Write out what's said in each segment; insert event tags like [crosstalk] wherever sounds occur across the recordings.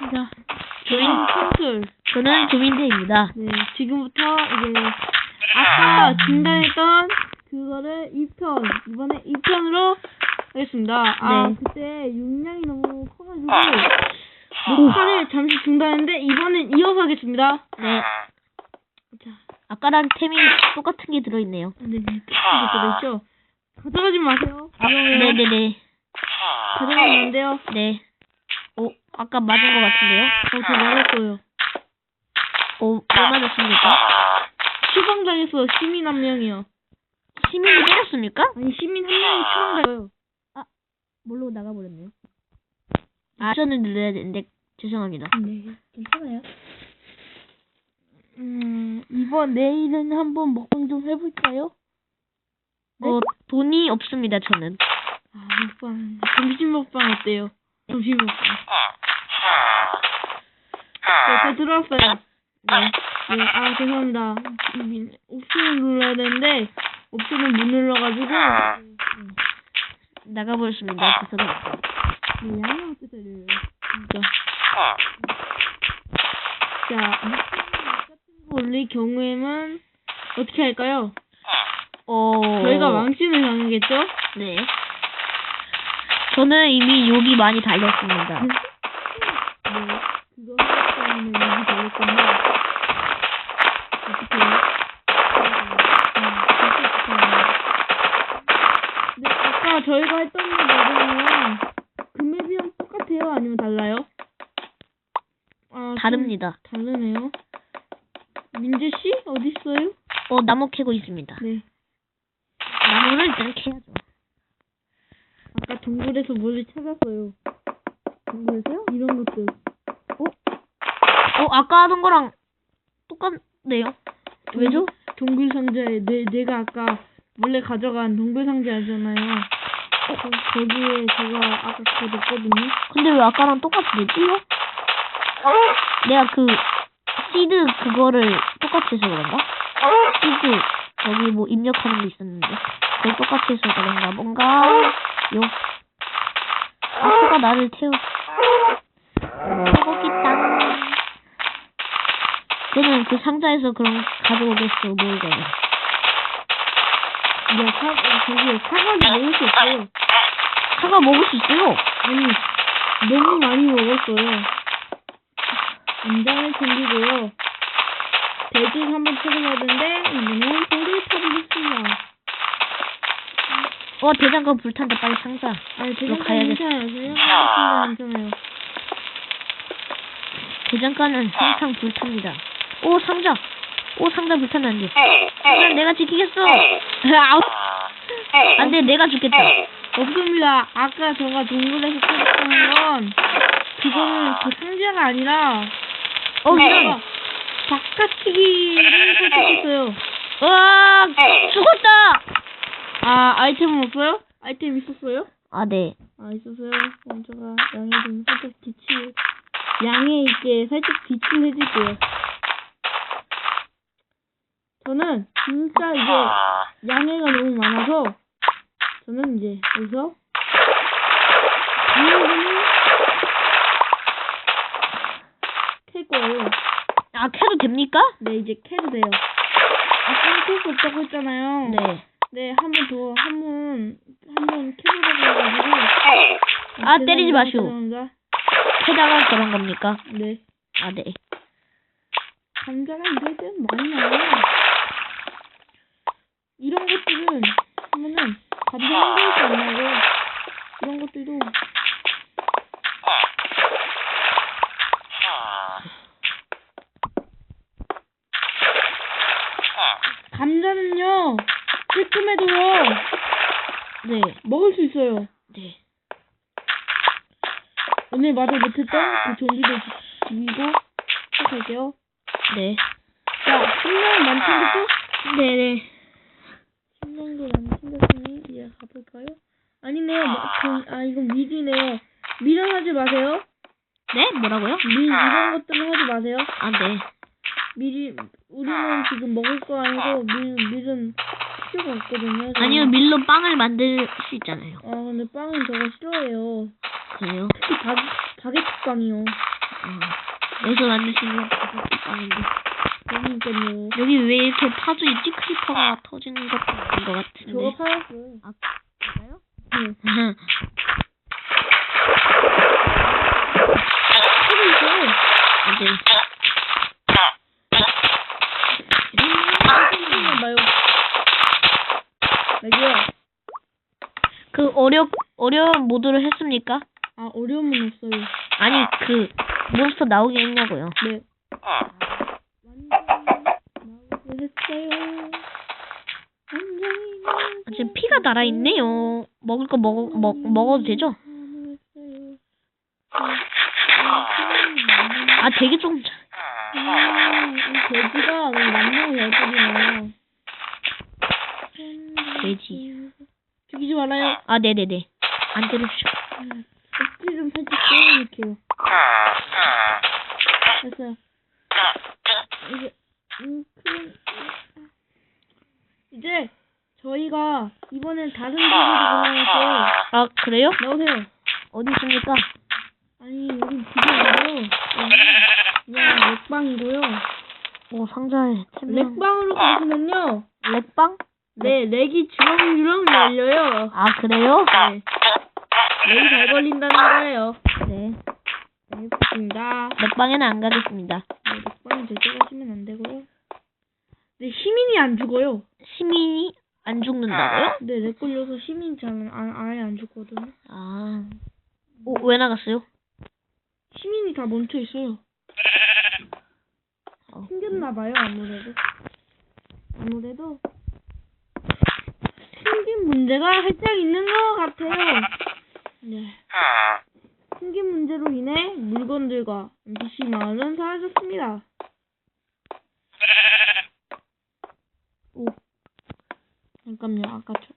자, 저는 콘솔. 저는 조민태입니다. 네, 지금부터 이제 아까 중단했던 그거를 2편, 이번에 2편으로 하겠습니다. 아, 네. 그때 용량이 너무 커가지고 녹화를 잠시 중단했는데 이번엔 이어서 하겠습니다. 네. 자, 아까랑 템이 똑같은 게 들어있네요. 네, 네, 똑같은 게 들어있죠? 가져가지 마세요. 아. 네네네. 가져가면 안 돼요. 네. 오, 아까 맞은 것 같은데요? 어, 저 맞았어요. 오, 뭐 맞았습니까? 추방당했어, 시민 한 명이요. 시민이 때렸습니까? 아니, 시민 한 명이 추방당해요. 뭘로 나가버렸네요. 아, 버튼을 눌러야 되는데, 죄송합니다. 네, 괜찮아요. 음, 이번 내일은 한번 먹방 좀 해볼까요? 네? 어, 돈이 없습니다, 저는. 아, 먹방. 점심 먹방 어때요? 점심 먹방. 네, 저 들어왔어요. 네. 네, 아, 죄송합니다. 음, 옵션을 눌러야 되는데, 옵션을 못 눌러가지고, 나가버렸습니다. 죄송합니다. 네, 양양 뜻을 진짜. 자, 같은 거 올릴 경우에는, 어떻게 할까요? 어, 저희가 망신을 당하겠죠? 네. 저는 이미 욕이 많이 달렸습니다. 네, 그거 하기 때문에 여기 걸릴 건데, 어떻게 해요? 네, 아까 저희가 했던 거 맞으면, 그 맵이랑 똑같아요? 아니면 달라요? 아, 좀 다릅니다. 다르네요. 민재 씨? 어딨어요? 어, 나무 캐고 있습니다. 네. 나무를 일단 캐야죠. 아까 동굴에서 뭐를 찾았어요. 동굴에서요? 이런 것들. 어, 아까 하던 거랑 똑같네요. 왜죠? 동굴 상자에 내, 내가 아까 몰래 가져간 동굴 상자잖아요. 어, 거- 거기에 제가 아까 그거 넣었거든요. 근데 왜 아까랑 똑같지요? 내가 그 시드 그거를 똑같이 해서 그런가? 시드 거기 뭐 입력하는 게 있었는데 그걸 똑같이 해서 그런가? 뭔가 요 아쿠가 나를 태우 태우고 있다. 저는 그 상자에서 그럼 가져오겠어 뭘 가져 야, 사, 저기 사과를 먹을 수 있어요. 사과 먹을 수 있어요? 아니, 너무 많이 먹었어요. 안장을 챙기고요. 대진 한번 되는데, 이번엔 돌을 타보겠습니다. 어 대장간 불탄다 빨리 상자 아니, 이거 대장간 가야겠어. 괜찮아요. 대장간 괜찮아요. 대장간은 항상 불탑니다. 오 상자. 오 상자 불타면 안 돼. 상자 내가 지키겠어. [laughs] 아우. 안 돼 내가 죽겠다. 없습니다. 아까 제가 동굴에서 찾았던 건 그거는 그 상자가 아니라 어 제가 이런. 바깥치기를 설정했어요. 와 죽었다. 아 아이템은 없어요? 아이템 있었어요? 아 네. 아 있었어요. 그럼 제가 양해 좀 살짝 비치 양해 있게 살짝 비치를 해줄게요. 저는 진짜 이제 양해가 너무 많아서 저는 이제 여기서 이거는 캘 거예요. 아 캐도 됩니까? 네 이제 캐도 돼요. 아까 캘수 없다고 했잖아요. 네. 네, 한 번 더, 한 번, 한번 캐보려고 해가지고. 아, 때리지 마시오. 죄송합니다. 캐다가 그런 겁니까? 네. 아 네. 감자랑 이럴 때는 많이 나와요. 이런 것들은 하면은 감자 한 개씩 안 나고, 이런 것들도. 감자는요, 찔끔해도요, 네. 먹을 수 있어요. 네. 오늘 말을 못했던 그 좀비들 죽- 죽이고 시작할게요. 네. 자, 식량 많이 챙겼죠? 네네. 식량도 많이 챙겼으니 이제 가볼까요? 아니네요. 마- 그, 아, 이건 미리네요. 밀은 하지 마세요. 네? 뭐라고요? 밀 이런 것들은 하지 마세요. 아 네. 미리 우리는 지금 먹을 거 아니고 밀 밀은 필요가 없거든요. 저는. 아니요 밀로 빵을 만들 수 있잖아요. 아 근데 빵은 저거 싫어해요. 그래요? 특히 바 바게트 빵이요. 아, 여기서 만드시면 빵인데. 그러니까요. 여기 왜 이렇게 파도 있지? 크리퍼가 터지는 것도 아닌 것 같은데. 저거 팔았어요. 아, 그래요? 네. [laughs] 아하. 팔고 있어요. 이제 잠깐만 봐요. 여기요. 그 어려 어려운 모드를 했습니까? 아, 어려움은 없어요. 아니 그 몬스터 나오게 했냐고요. 네. 완전히 나오게 했어요. 완전히 아, 지금 피가 달아 있네요. 먹을 거 먹어 먹 먹어도 되죠? 나오겠어요. 아 되게 좀 아, 이 돼지가 너무 남는 잘 뿌리네요. 돼지. 죽이지 말 아 네네네 안 때려주셔. 껍질 좀 살짝 떼어놓을게요. 됐어요. 이제, 음, 그, 이제, 저희가 이번엔 다른 세계로 올라가서 아 그래요? 나오세요. 어디 있습니까? 아니, 여기. 여기 그냥 렉방이고요. 오 상자에 템방. 렉방으로 가시면요. 렉방? 네, 렉이 주렁주렁 열려요. 아 그래요? 네. 렉이 잘 걸린다는 거예요. 네. 네, 좋습니다. 렉방에는 안 가겠습니다. 네, 렉방은 절대 가시면 안 되고요. 네, 시민이 안 죽어요. 시민이 안 죽는다고요? 네, 렉 걸려서 시민 잘은 안, 아예 안 죽거든요. 아. 오, 왜 나갔어요? 시민이 다 멈춰 있어요. 어. 생겼나 봐요, 아무래도. 아무래도 문제가 살짝 있는 것 같아요. 네. 생긴 문제로 인해 물건들과 NPC 마을은 사라졌습니다. 오. 잠깐만요, 아까 저.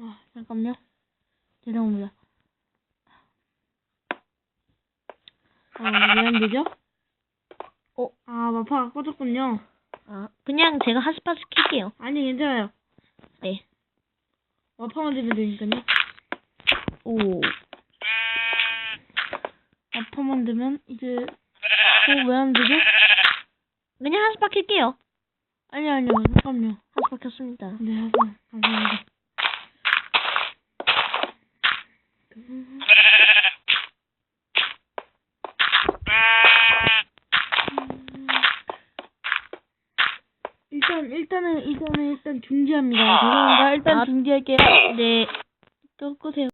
아, 잠깐만요. 죄송합니다. 아, 왜 안 되죠? 어, 아, 마파가 꺼졌군요. 아, 그냥 제가 하스파스 킬게요. 아니, 괜찮아요. 네. 마파만 되면 되니까요. 오. 마파만 되면 이제, 어, 왜안 되죠? 그냥 하스파 킬게요. 아니, 아니요, 잠깐만요. 하스파 켰습니다. 네, 하세요. 감사합니다. 일단, 일단은, 일단은, 일단 중지합니다. 죄송합니다. 일단 아. 중지할게요. 네. 끄, 끄세요.